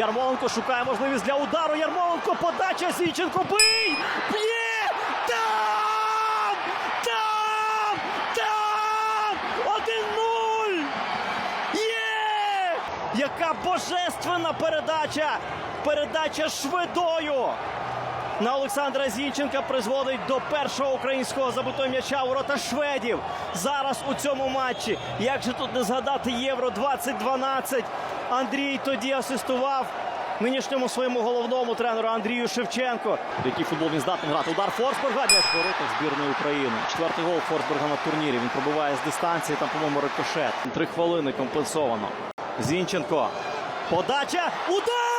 Ярмоленко шукає можливість для удару. Ярмоленко подача. Зінченко бий! Б'є! Там! Там! Там! 1-0! Є! Яка божественна передача! Передача швидою! На Олександра Зінченка призводить до першого українського забутого м'яча ворота шведів. Зараз у цьому матчі. Як же тут не згадати Євро 2012? Андрій тоді асистував нинішньому своєму головному тренеру Андрію Шевченко. Який футбол він здатний грати. Удар Форсберга м'яч в воротах збірної України. Четвертий гол Форсберга на турнірі. Він пробиває з дистанції. Там, по-моєму, рикошет. Три хвилини компенсовано. Зінченко. Подача. Удар!